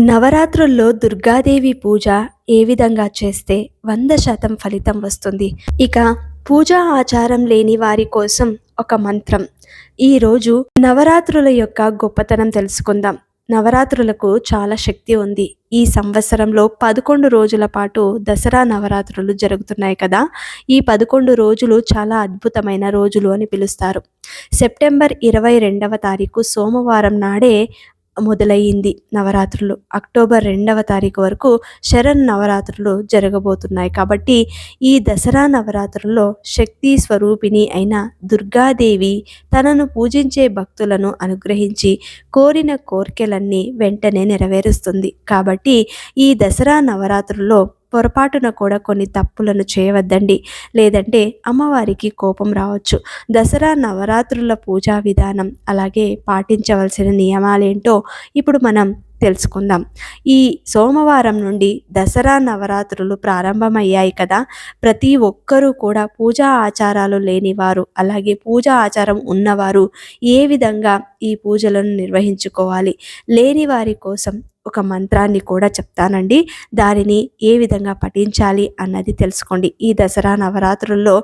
నవరాత్రుల్లో దుర్గాదేవి పూజ ఏ విధంగా చేస్తే వంద శాతం ఫలితం వస్తుంది? ఇక పూజా ఆచారం లేని వారి కోసం ఒక మంత్రం. ఈరోజు నవరాత్రుల యొక్క గొప్పతనం తెలుసుకుందాం. నవరాత్రులకు చాలా శక్తి ఉంది. ఈ సంవత్సరంలో పదకొండు రోజుల పాటు దసరా నవరాత్రులు జరుగుతున్నాయి కదా? ఈ పదకొండు రోజులు చాలా అద్భుతమైన రోజులు అని పిలుస్తారు. సెప్టెంబర్ ఇరవై రెండవ తారీఖు సోమవారం నాడే మొదలయ్యింది. నవరాత్రులు అక్టోబర్ రెండవ తారీఖు వరకు శరణ్ నవరాత్రులు జరగబోతున్నాయి. కాబట్టి ఈ దసరా నవరాత్రుల్లో శక్తి స్వరూపిణి అయిన దుర్గాదేవి తనను పూజించే భక్తులను అనుగ్రహించి కోరిన కోరికలన్నీ వెంటనే నెరవేరుస్తుంది. కాబట్టి ఈ దసరా నవరాత్రుల్లో పొరపాటున కూడా కొన్ని తప్పులను చేయవద్దండి. లేదంటే అమ్మవారికి కోపం రావచ్చు. దసరా నవరాత్రుల పూజా విధానం అలాగే పాటించవలసిన నియమాలేంటో ఇప్పుడు మనం తెలుసుకుందాం. ఈ సోమవారం నుండి దసరా నవరాత్రులు ప్రారంభమయ్యాయి కదా. ప్రతి ఒక్కరూ కూడా పూజా ఆచారాలు లేనివారు అలాగే పూజా ఆచారం ఉన్నవారు ఏ విధంగా ఈ పూజలను నిర్వహించుకోవాలి? లేని వారి కోసం ఒక మంత్రాన్ని కూడా చెప్తానండి. దానిని ఏ విధంగా పఠించాలి అన్నది తెలుసుకోండి. ఈ దసరా నవరాత్రుల్లో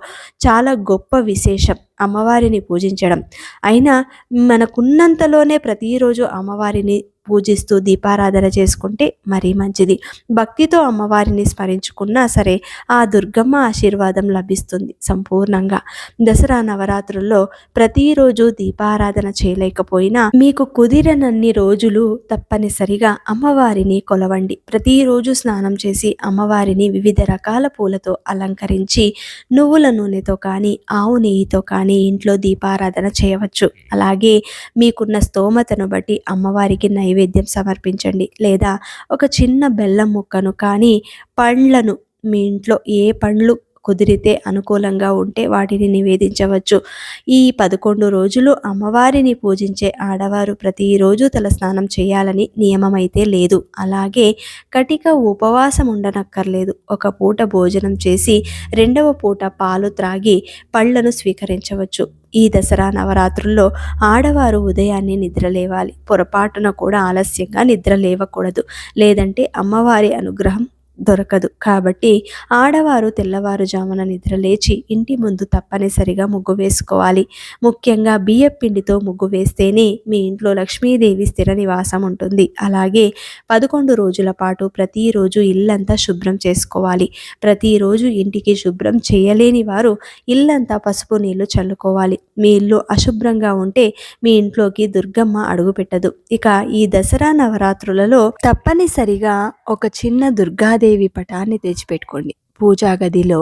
చాలా గొప్ప విశేషం అమ్మవారిని పూజించడం. అయినా మనకున్నంతలోనే ప్రతిరోజు అమ్మవారిని పూజిస్తూ దీపారాధన చేసుకుంటే మరీ మంచిది. భక్తితో అమ్మవారిని స్మరించుకున్నా సరే ఆ దుర్గమ్మ ఆశీర్వాదం లభిస్తుంది సంపూర్ణంగా. దసరా నవరాత్రుల్లో ప్రతిరోజు దీపారాధన చేయలేకపోయినా మీకు కుదిరనన్ని రోజులు తప్పనిసరిగా అమ్మవారిని కొలవండి. ప్రతిరోజు స్నానం చేసి అమ్మవారిని వివిధ రకాల పూలతో అలంకరించి నువ్వుల నూనెతో కానీ ఆవు నెయ్యితో కానీ ఇంట్లో దీపారాధన చేయవచ్చు. అలాగే మీకున్న స్తోమతను బట్టి అమ్మవారికి నైవేద్యం నైవేద్యం సమర్పించండి. లేదా ఒక చిన్న బెల్లం ముక్కను కానీ పండ్లను మీ ఇంట్లో ఏ పండ్లు కుదిరితే అనుకూలంగా ఉంటే వాటిని నివేదించవచ్చు. ఈ పదకొండు రోజులు అమ్మవారిని పూజించే ఆడవారు ప్రతిరోజు తలస్నానం చేయాలని నియమమైతే లేదు. అలాగే కటిక ఉపవాసం ఉండనక్కర్లేదు. ఒక పూట భోజనం చేసి రెండవ పూట పాలు త్రాగి పళ్ళను స్వీకరించవచ్చు. ఈ దసరా నవరాత్రుల్లో ఆడవారు ఉదయాన్నే నిద్రలేవాలి పొరపాటున కూడా ఆలస్యంగా నిద్ర లేవకూడదు. లేదంటే అమ్మవారి అనుగ్రహం దొరకదు. కాబట్టి ఆడవారు తెల్లవారుజామున నిద్ర లేచి ఇంటి ముందు తప్పనిసరిగా ముగ్గు వేసుకోవాలి. ముఖ్యంగా బియ్యం పిండితో ముగ్గు వేస్తేనే మీ ఇంట్లో లక్ష్మీదేవి స్థిర నివాసం ఉంటుంది. అలాగే పదకొండు రోజుల పాటు ప్రతిరోజు ఇల్లంతా శుభ్రం చేసుకోవాలి. ప్రతిరోజు ఇంటికి శుభ్రం చేయలేని వారు ఇల్లంతా పసుపు నీళ్ళు చల్లుకోవాలి. మీ ఇల్లు అశుభ్రంగా ఉంటే మీ ఇంట్లోకి దుర్గమ్మ అడుగుపెట్టదు. ఇక ఈ దసరా నవరాత్రులలో తప్పనిసరిగా ఒక చిన్న దుర్గాదేవి దుర్గాదేవి పటాన్ని తెచ్చిపెట్టుకోండి. పూజా గదిలో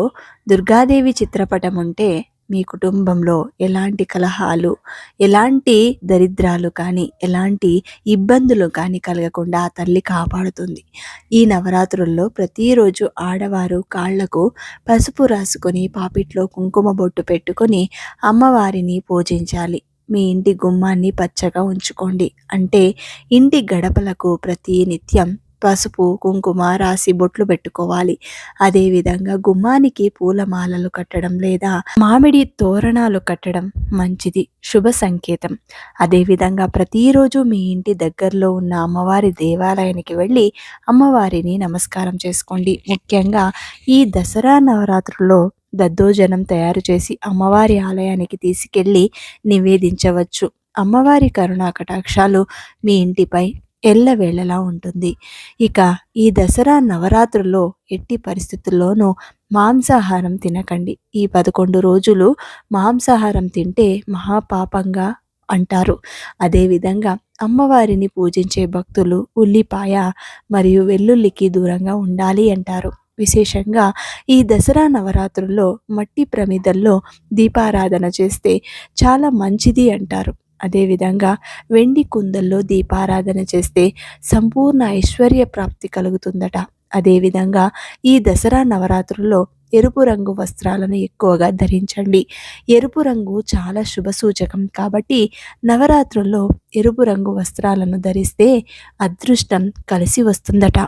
దుర్గాదేవి చిత్రపటం ఉంటే మీ కుటుంబంలో ఎలాంటి కలహాలు ఎలాంటి దరిద్రాలు కానీ ఎలాంటి ఇబ్బందులు కానీ కలగకుండా ఆ తల్లి కాపాడుతుంది. ఈ నవరాత్రుల్లో ప్రతిరోజు ఆడవారు కాళ్ళకు పసుపు రాసుకొని పాపిట్లో కుంకుమ బొట్టు పెట్టుకొని అమ్మవారిని పూజించాలి. మీ ఇంటి గుమ్మాన్ని పచ్చగా ఉంచుకోండి. అంటే ఇంటి గడపలకు ప్రతి నిత్యం పసుపు కుంకుమ రాసి బొట్లు పెట్టుకోవాలి. అదేవిధంగా గుమ్మానికి పూలమాలలు కట్టడం లేదా మామిడి తోరణాలు కట్టడం మంచిది శుభ సంకేతం. అదేవిధంగా ప్రతిరోజు మీ ఇంటి దగ్గరలో ఉన్న అమ్మవారి దేవాలయానికి వెళ్ళి అమ్మవారిని నమస్కారం చేసుకోండి. ముఖ్యంగా ఈ దసరా నవరాత్రుల్లో దద్దోజనం తయారు చేసి అమ్మవారి ఆలయానికి తీసుకెళ్ళి నివేదించవచ్చు. అమ్మవారి కరుణా కటాక్షాలు మీ ఇంటిపై ఎల్లవేళలా ఉంటుంది. ఇక ఈ దసరా నవరాత్రుల్లో ఎట్టి పరిస్థితుల్లోనూ మాంసాహారం తినకండి. ఈ పదకొండు రోజులు మాంసాహారం తింటే మహాపాపంగా అంటారు. అదేవిధంగా అమ్మవారిని పూజించే భక్తులు ఉల్లిపాయ మరియు వెల్లుల్లికి దూరంగా ఉండాలి అంటారు. విశేషంగా ఈ దసరా నవరాత్రుల్లో మట్టి ప్రమిదల్లో దీపారాధన చేస్తే చాలా మంచిది అంటారు. అదేవిధంగా వెండి కుందల్లో దీపారాధన చేస్తే సంపూర్ణ ఐశ్వర్య ప్రాప్తి కలుగుతుందట. అదేవిధంగా ఈ దసరా నవరాత్రుల్లో ఎరుపు రంగు వస్త్రాలను ఎక్కువగా ధరించండి. ఎరుపు రంగు చాలా శుభ సూచకం కాబట్టి నవరాత్రుల్లో ఎరుపు రంగు వస్త్రాలను ధరిస్తే అదృష్టం కలిసి వస్తుందట.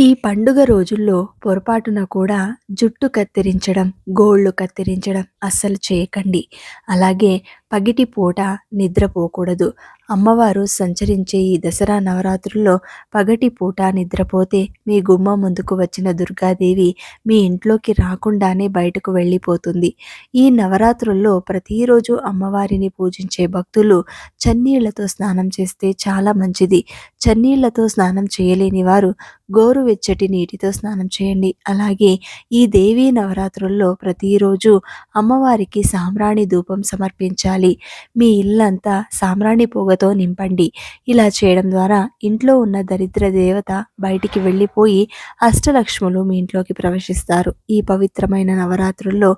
ఈ పండుగ రోజుల్లో పొరపాటున కూడా జుట్టు కత్తిరించడం గోళ్ళు కత్తిరించడం అస్సలు చేయకండి. అలాగే పగిటి పూట నిద్రపోకూడదు. అమ్మవారు సంచరించే ఈ దసరా నవరాత్రుల్లో పగటి పూట నిద్రపోతే మీ గుమ్మ ముందుకు వచ్చిన దుర్గాదేవి మీ ఇంట్లోకి రాకుండానే బయటకు వెళ్ళిపోతుంది. ఈ నవరాత్రుల్లో ప్రతిరోజు అమ్మవారిని పూజించే భక్తులు చన్నీళ్ళతో స్నానం చేస్తే చాలా మంచిది. చన్నీళ్ళతో స్నానం చేయలేని వారు గోరువెచ్చటి నీటితో స్నానం చేయండి. అలాగే ఈ దేవీ నవరాత్రుల్లో ప్రతిరోజు అమ్మవారికి సాంబ్రాణి ధూపం సమర్పించాలి. మీ ఇల్లంతా సాంబ్రాణి పొగతో నింపండి. ఇలా చేయడం ద్వారా ఇంట్లో ఉన్న దరిద్ర దేవత బయటికి వెళ్ళిపోయి అష్టలక్ష్ములు మీ ఇంట్లోకి ప్రవేశిస్తారు. ఈ పవిత్రమైన నవరాత్రుల్లో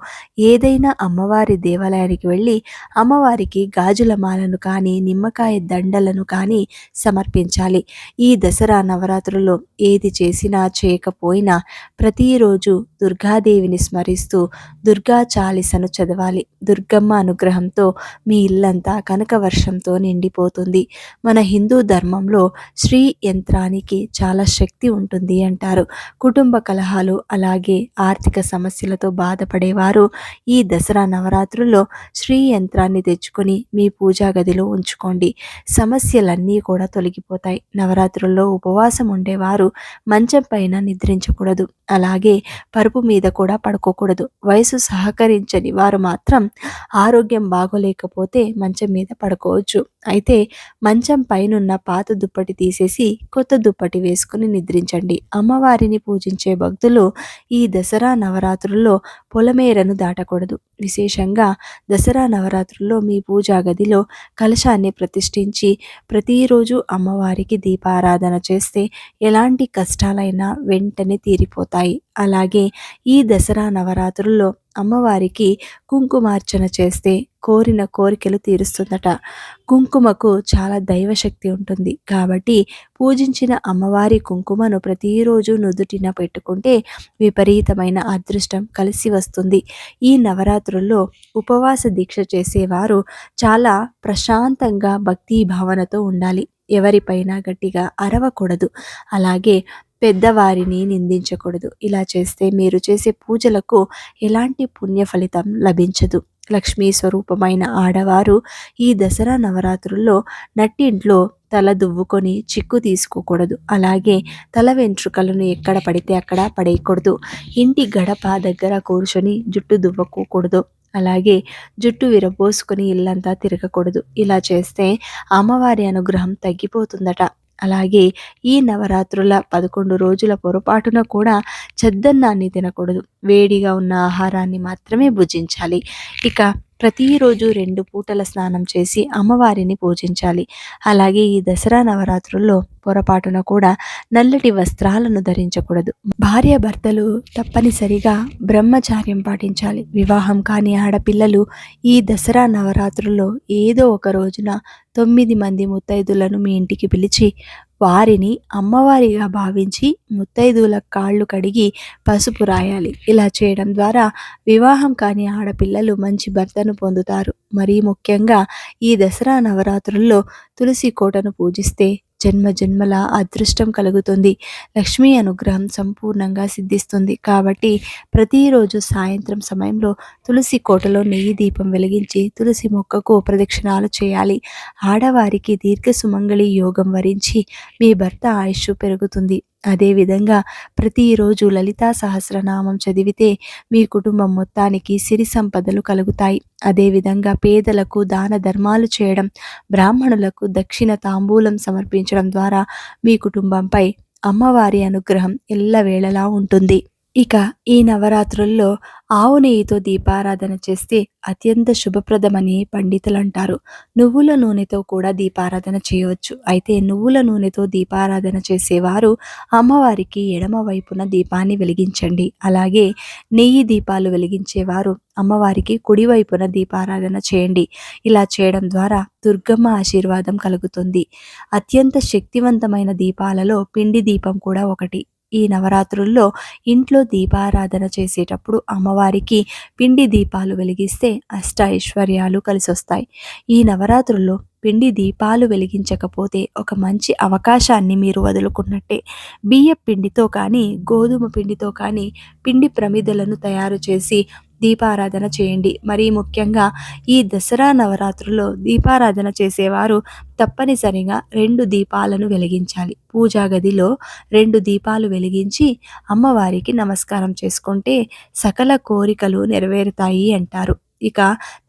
ఏదైనా అమ్మవారి దేవాలయానికి వెళ్ళి అమ్మవారికి గాజుల మాలను కానీ నిమ్మకాయ దండలను కానీ సమర్పించాలి. ఈ దసరా నవరాత్రుల్లో ఏది చేసినా చేయకపోయినా ప్రతిరోజు దుర్గాదేవిని స్మరిస్తూ దుర్గా చాలిసను చదవాలి. దుర్గమ్మ అనుగ్రహంతో మీ ఇల్లంతా కనక వర్షంతో నిండిపోతుంది. మన హిందూ ధర్మంలో శ్రీ యంత్రానికి చాలా శక్తి ఉంటుంది అంటారు. కుటుంబ కలహాలు అలాగే ఆర్థిక సమస్యలతో బాధపడేవారు ఈ దసరా నవరాత్రుల్లో శ్రీ యంత్రాన్ని తెచ్చుకొని మీ పూజా గదిలో ఉంచుకోండి. సమస్యలన్నీ కూడా తొలగిపోతాయి. నవరాత్రుల్లో ఉపవాసం ఉండేవారు మంచం పైన నిద్రించకూడదు. అలాగే పరుపు మీద కూడా పడుకోకూడదు. వయసు సహకరించని వారు మాత్రం ఆరోగ్యం బాగోలేకపోతే మంచం మీద పడుకోవచ్చు. అయితే మంచం పైనున్న పాత దుప్పటి తీసేసి కొత్త దుప్పటి వేసుకుని నిద్రించండి. అమ్మవారిని పూజించే భక్తులు ఈ దసరా నవరాత్రుల్లో పొలమేరను దాటకూడదు. విశేషంగా దసరా నవరాత్రుల్లో మీ పూజా గదిలో కలశాన్ని ప్రతిష్ఠించి ప్రతిరోజు అమ్మవారికి దీపారాధన చేస్తే ఎలాంటి కష్టాలైనా వెంటనే తీరిపోతాయి. అలాగే ఈ దసరా నవరాత్రుల్లో అమ్మవారికి కుంకుమార్చన చేస్తే కోరిన కోరికలు తీరుస్తుందట. కుంకుమకు చాలా దైవశక్తి ఉంటుంది. కాబట్టి పూజించిన అమ్మవారి కుంకుమను ప్రతిరోజు నుదుటిన పెట్టుకుంటే విపరీతమైన అదృష్టం కలిసి వస్తుంది. ఈ నవరాత్రుల్లో ఉపవాస దీక్ష చేసేవారు చాలా ప్రశాంతంగా భక్తి భావనతో ఉండాలి. ఎవరిపైన గట్టిగా అరవకూడదు. అలాగే పెద్దవారిని నిందించకూడదు. ఇలా చేస్తే మీరు చేసే పూజలకు ఎలాంటి పుణ్య ఫలితం లభించదు. లక్ష్మీ స్వరూపమైన ఆడవారు ఈ దసరా నవరాత్రుల్లో నట్టింట్లో తల దువ్వుకొని చిక్కు తీసుకోకూడదు. అలాగే తల వెంట్రుకలను ఎక్కడ పడితే అక్కడ పడేయకూడదు. ఇంటి గడప దగ్గర కూర్చొని జుట్టు దువ్వకోకూడదు అలాగే జుట్టు విరబోసుకొని ఇల్లంతా తిరగకూడదు. ఇలా చేస్తే అమ్మవారి అనుగ్రహం తగ్గిపోతుందట. అలాగే ఈ నవరాత్రుల పదకొండు రోజుల పొరపాటున కూడా చెద్దన్నాన్ని తినకూడదు. వేడిగా ఉన్న ఆహారాన్ని మాత్రమే భుజించాలి. ఇక ప్రతిరోజు రెండు పూటల స్నానం చేసి అమ్మవారిని పూజించాలి. అలాగే ఈ దసరా నవరాత్రుల్లో పొరపాటున కూడా నల్లటి వస్త్రాలను ధరించకూడదు. భార్య భర్తలు తప్పనిసరిగా బ్రహ్మచార్యం పాటించాలి. వివాహం కాని ఆడపిల్లలు ఈ దసరా నవరాత్రుల్లో ఏదో ఒక రోజున తొమ్మిది మంది ముత్తైదులను మీ ఇంటికి పిలిచి వారిని అమ్మవారిగా భావించి ముత్తైదుల కాళ్ళు కడిగి పసుపు రాయాలి. ఇలా చేయడం ద్వారా వివాహం కాని ఆడపిల్లలు మంచి భర్తను పొందుతారు. మరీ ముఖ్యంగా ఈ దసరా నవరాత్రుల్లో తులసి కోటను పూజిస్తే జన్మ జన్మల అదృష్టం కలుగుతుంది. లక్ష్మీ అనుగ్రహం సంపూర్ణంగా సిద్ధిస్తుంది. కాబట్టి ప్రతిరోజు సాయంత్రం సమయంలో తులసి కోటలో నెయ్యి దీపం వెలిగించి తులసి మొక్కకు ప్రదక్షిణాలు చేయాలి. ఆడవారికి దీర్ఘ సుమంగళి యోగం వరించి మీ భర్త ఆయుష్ పెరుగుతుంది. అదేవిధంగా ప్రతిరోజు లలితా సహస్రనామం చదివితే మీ కుటుంబం మొత్తానికి సిరి సంపదలు కలుగుతాయి. అదేవిధంగా పేదలకు దాన ధర్మాలు చేయడం బ్రాహ్మణులకు దక్షిణ తాంబూలం సమర్పించడం ద్వారా మీ కుటుంబంపై అమ్మవారి అనుగ్రహం ఎల్లవేళలా ఉంటుంది. ఇక ఈ నవరాత్రుల్లో ఆవు నెయ్యితో దీపారాధన చేస్తే అత్యంత శుభప్రదమని పండితులు అంటారు నువ్వుల నూనెతో కూడా దీపారాధన చేయవచ్చు. అయితే నువ్వుల నూనెతో దీపారాధన చేసేవారు అమ్మవారికి ఎడమ వైపున దీపాన్ని వెలిగించండి. అలాగే నెయ్యి దీపాలు వెలిగించేవారు అమ్మవారికి కుడివైపున దీపారాధన చేయండి. ఇలా చేయడం ద్వారా దుర్గమ్మ ఆశీర్వాదం కలుగుతుంది. అత్యంత శక్తివంతమైన దీపాలలో పిండి దీపం కూడా ఒకటి. ఈ నవరాత్రుల్లో ఇంట్లో దీపారాధన చేసేటప్పుడు అమ్మవారికి పిండి దీపాలు వెలిగిస్తే అష్ట ఐశ్వర్యాలు కలిసొస్తాయి. ఈ నవరాత్రుల్లో పిండి దీపాలు వెలిగించకపోతే ఒక మంచి అవకాశాన్ని మీరు వదులుకున్నట్టే. బియ్య పిండితో కానీ గోధుమ పిండితో కానీ పిండి ప్రమిదలను తయారు చేసి దీపారాధన చేయండి. మరీ ముఖ్యంగా ఈ దసరా నవరాత్రుల్లో దీపారాధన చేసేవారు తప్పనిసరిగా రెండు దీపాలను వెలిగించాలి. పూజా గదిలో రెండు దీపాలు వెలిగించి అమ్మవారికి నమస్కారం చేసుకుంటే సకల కోరికలు నెరవేరుతాయి అంటారు. ఇక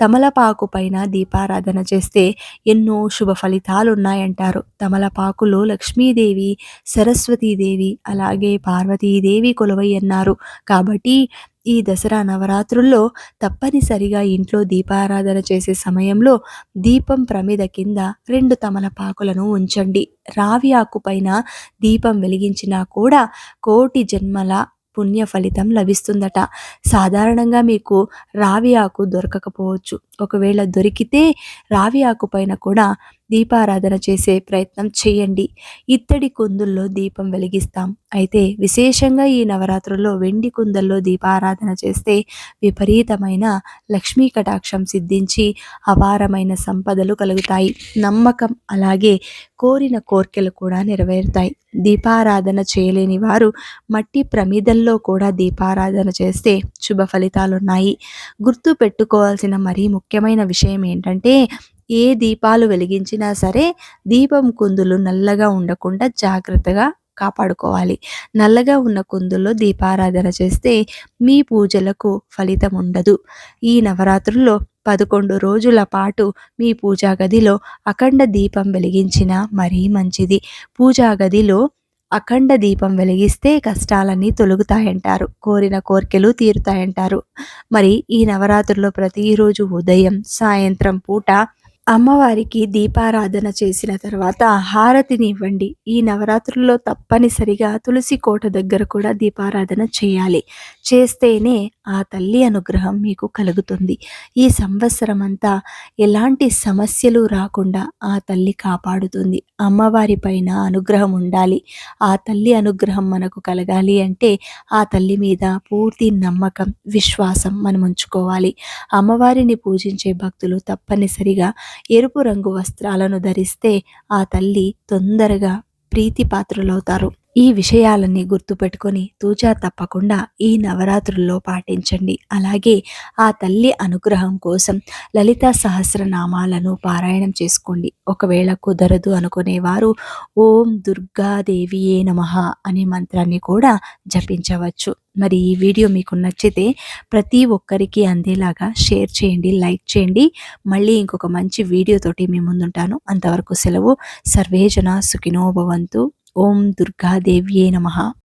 తమలపాకు పైన దీపారాధన చేస్తే ఎన్నో శుభ ఫలితాలు ఉన్నాయంటారు తమలపాకులో లక్ష్మీదేవి సరస్వతీదేవి అలాగే పార్వతీదేవి కొలువై అన్నారు. కాబట్టి ఈ దసరా నవరాత్రుల్లో తప్పనిసరిగా ఇంట్లో దీపారాధన చేసే సమయంలో దీపం ప్రమిద కింద రెండు తమలపాకులను ఉంచండి. రావి ఆకు పైన దీపం వెలిగించినా కూడా కోటి జన్మల పుణ్య ఫలితం లభిస్తుందట. సాధారణంగా మీకు రావి ఆకు దొరకకపోవచ్చు. ఒకవేళ దొరికితే రావి ఆకుపైన కూడా దీపారాధన చేసే ప్రయత్నం చేయండి. ఇత్తడి కుందుల్లో దీపం వెలిగిస్తాం. అయితే విశేషంగా ఈ నవరాత్రుల్లో వెండి కుందల్లో దీపారాధన చేస్తే విపరీతమైన లక్ష్మీ కటాక్షం సిద్ధించి అపారమైన సంపదలు కలుగుతాయి. నమ్మకం అలాగే కోరిన కోర్కెలు కూడా నెరవేరుతాయి. దీపారాధన చేయలేని వారు మట్టి ప్రమిదల్లో కూడా దీపారాధన చేస్తే శుభ ఫలితాలున్నాయి. గుర్తు పెట్టుకోవాల్సిన మరీ ముఖ్యమైన విషయం ఏంటంటే ఏ దీపాలు వెలిగించినా సరే దీపం కుందులు నల్లగా ఉండకుండా జాగ్రత్తగా కాపాడుకోవాలి. నల్లగా ఉన్న కుందుల్లో దీపారాధన చేస్తే మీ పూజలకు ఫలితం ఉండదు. ఈ నవరాత్రుల్లో పదకొండు రోజుల పాటు మీ పూజా గదిలో అఖండ దీపం వెలిగించిన మరీ మంచిది. పూజా గదిలో అఖండ దీపం వెలిగిస్తే కష్టాలన్నీ తొలుగుతాయంటారు. కోరిన కోరికలు తీరుతాయంటారు. మరి ఈ నవరాత్రుల్లో ప్రతిరోజు ఉదయం సాయంత్రం పూట అమ్మవారికి దీపారాధన చేసిన తర్వాత హారతిని ఇవ్వండి. ఈ నవరాత్రుల్లో తప్పనిసరిగా తులసి కోట దగ్గర కూడా దీపారాధన చేయాలి. చేస్తేనే ఆ తల్లి అనుగ్రహం మీకు కలుగుతుంది. ఈ సంవత్సరం అంతా ఎలాంటి సమస్యలు రాకుండా ఆ తల్లి కాపాడుతుంది. అమ్మవారి పైన అనుగ్రహం ఉండాలి. ఆ తల్లి అనుగ్రహం మనకు కలగాలి అంటే ఆ తల్లి మీద పూర్తి నమ్మకం విశ్వాసం మనం ఉంచుకోవాలి. అమ్మవారిని పూజించే భక్తులు తప్పనిసరిగా ఎరుపు రంగు వస్త్రాలను ధరిస్తే ఆ తల్లి తొందరగా ప్రీతి పాత్రులవుతారు ఈ విషయాలన్నీ గుర్తుపెట్టుకొని తూచా తప్పకుండా ఈ నవరాత్రుల్లో పాటించండి. అలాగే ఆ తల్లి అనుగ్రహం కోసం లలిత సహస్రనామాలను పారాయణం చేసుకోండి. ఒకవేళ కుదరదు అనుకునేవారు ఓం దుర్గాదేవియే నమ అనే మంత్రాన్ని కూడా జపించవచ్చు. మరి ఈ వీడియో మీకు నచ్చితే ప్రతి ఒక్కరికి అందేలాగా షేర్ చేయండి లైక్ చేయండి. మళ్ళీ ఇంకొక మంచి వీడియోతోటి మీ ముందుంటాను. అంతవరకు సెలవు. సర్వేజన సుఖినోభవంతు ఓం దుర్గాదేవ్యే నమ.